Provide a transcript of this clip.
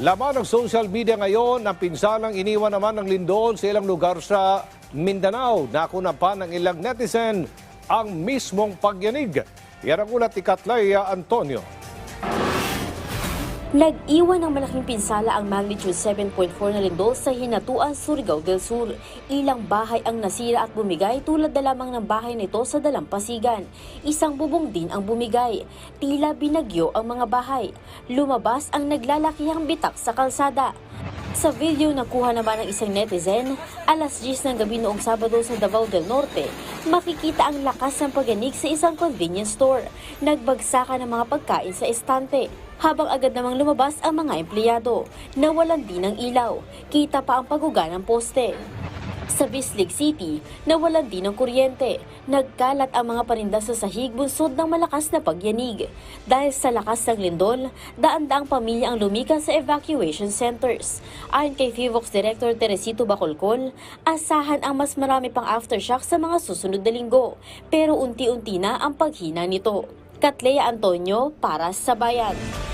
Laman ng social media ngayon ang pinsalang iniwan naman ng lindol sa ilang lugar sa Mindanao. Nakuna pa ng ilang netizen ang mismong pagyanig. Yan ang ulat ni Katlaya Antonio. Nag-iwan ng malaking pinsala ang magnitude 7.4 na lindol sa Hinatuan, Surigao del Sur. Ilang bahay ang nasira at bumigay tulad na lamang ng bahay nito sa Dalampasigan. Isang bubong din ang bumigay. Tila binagyo ang mga bahay. Lumabas ang naglalakihang bitak sa kalsada. Sa video na kuha naman ng isang netizen, alas 10 ng gabi noong Sabado sa Davao del Norte, makikita ang lakas ng pagyanig sa isang convenience store. Nagbagsakan ng mga pagkain sa estante. Habang agad namang lumabas ang mga empleyado, nawalan din ng ilaw. Kita pa ang paguga ng poste. Sa Bislig City, nawalan din ng kuryente. Nagkalat ang mga parinda sa sahig bunsod ng malakas na pagyanig. Dahil sa lakas ng lindol, daan-daang pamilya ang lumikas sa evacuation centers. Ayon kay FIVOX Director Teresito Bacolcol, asahan ang mas marami pang aftershock sa mga susunod na linggo. Pero unti-unti na ang paghina nito. Katleya Antonio para sa Bayan.